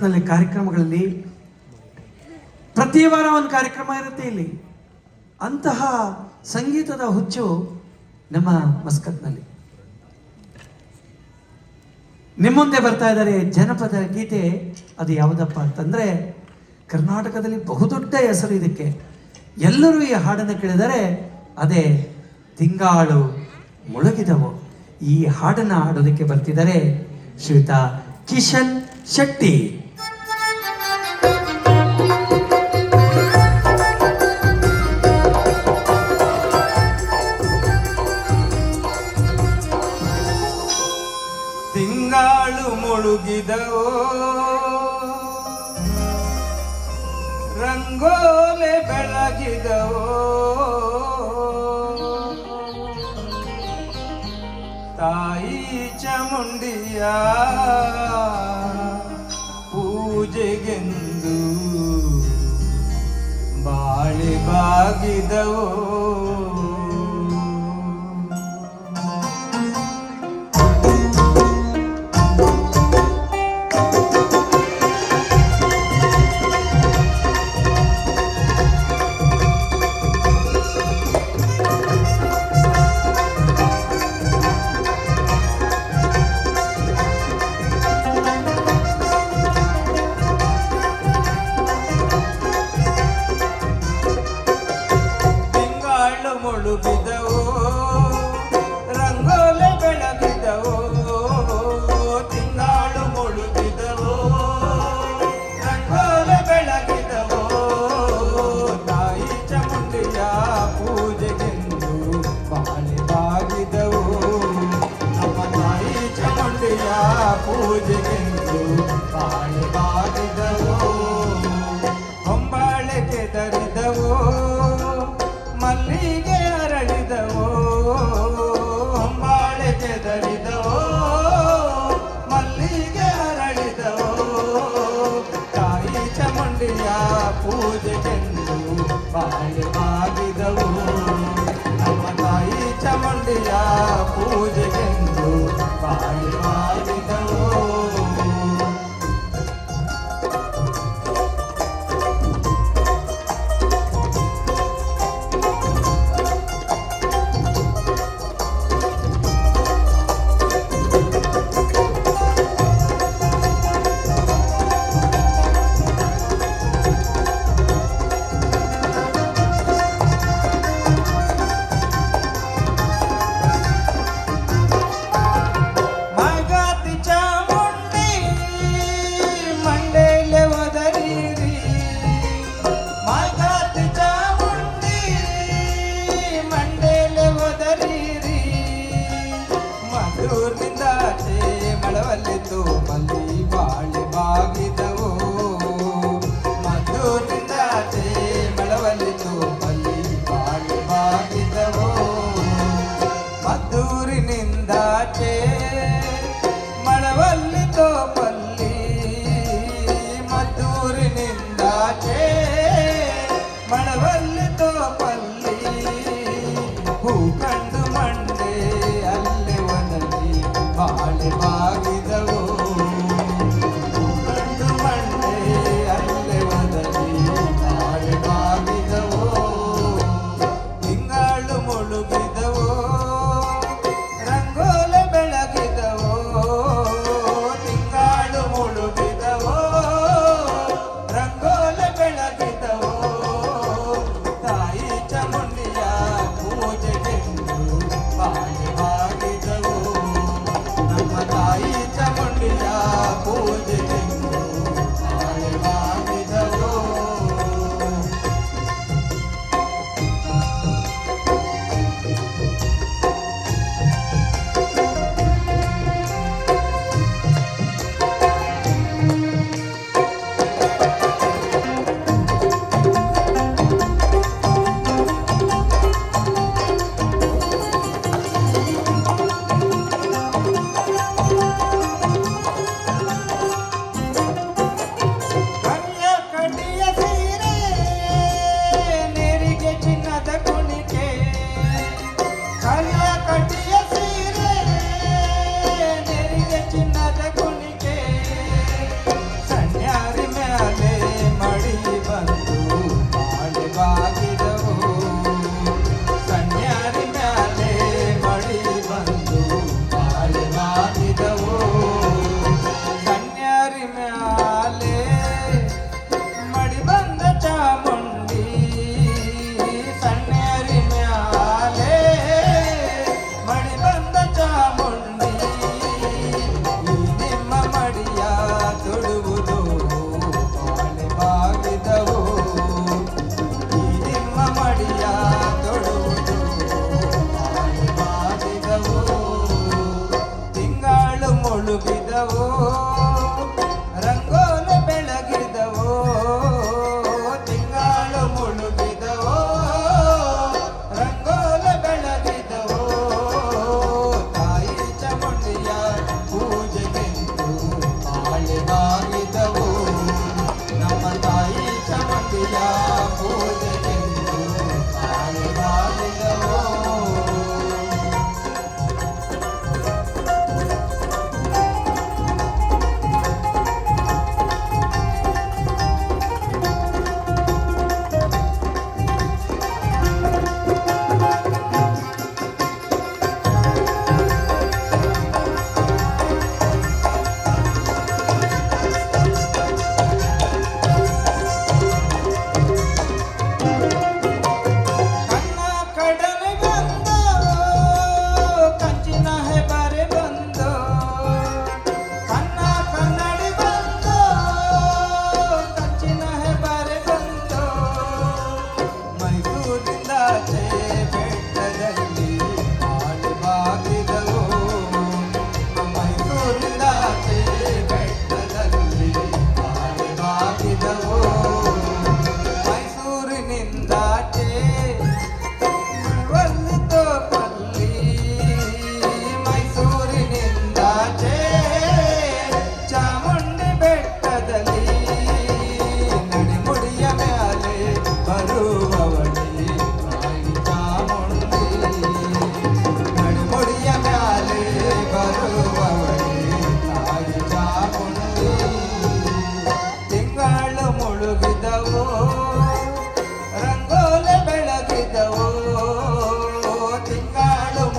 ಕಾರ್ಯಕ್ರಮಗಳಲ್ಲಿ ಪ್ರತಿ ವಾರ ಒಂದು ಕಾರ್ಯಕ್ರಮ ಇರುತ್ತೆ ಇಲ್ಲಿ. ಅಂತಹ ಸಂಗೀತದ ಹುಚ್ಚು ನಮ್ಮ ಮಸ್ಕತ್ನಲ್ಲಿ. ನಿಮ್ಮ ಮುಂದೆ ಬರ್ತಾ ಇದ್ದಾರೆ ಜನಪದ ಗೀತೆ, ಅದು ಯಾವುದಪ್ಪ ಅಂತಂದ್ರೆ ಕರ್ನಾಟಕದಲ್ಲಿ ಬಹುದೊಡ್ಡ ಹೆಸರು ಇದಕ್ಕೆ. ಎಲ್ಲರೂ ಈ ಹಾಡನ್ನು ಕೇಳಿದರೆ ಅದೇ ತಿಂಗಾಳು ಮುಳುಗಿದವು. ಈ ಹಾಡನ್ನು ಹಾಡೋದಕ್ಕೆ ಬರ್ತಿದ್ದಾರೆ ಶ್ರೀತಾ ಕಿಶನ್ ಶೆಟ್ಟಿ. ಪೂಜೆಗೆಂದು ಬಾಳೆ ಬಾಗಿದವೋ? पूज ಮಳವಲ್ಲಿ ತೋಪಲ್ಲಿ ಹೂ ಕಂಡು ಮಂಡೆ ಅಲ್ಲಿ ಒದಗಿ ಬಾಳೆ ಬಾಗಿದವು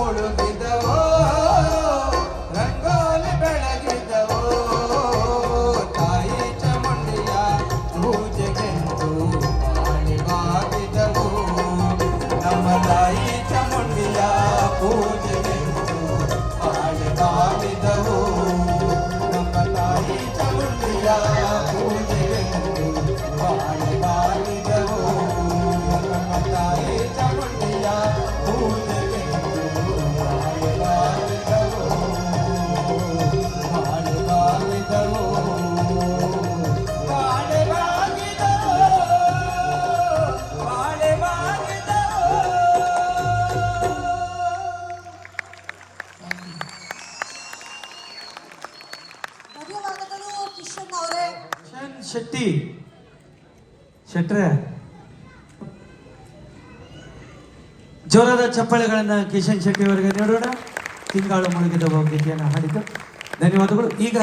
모르네 ಕಿಶನ್ ಅವರೇ ಕಿಶನ್ ಶೆಟ್ಟಿ. ಶೆಟ್ರೆ. ಜೋರದ ಚಪ್ಪಳೆಗಳನ್ನು ಕಿಶನ್ ಶೆಟ್ಟಿ ಅವರಿಗೆ ನೀಡೋಣ. ತಿಂಗಳು ಮುಳುಗಿದ ಭಾವಗೀತೆಯನ್ನು ಹಾಡಿದ್ದು. ಧನ್ಯವಾದಗಳು. ಈಗ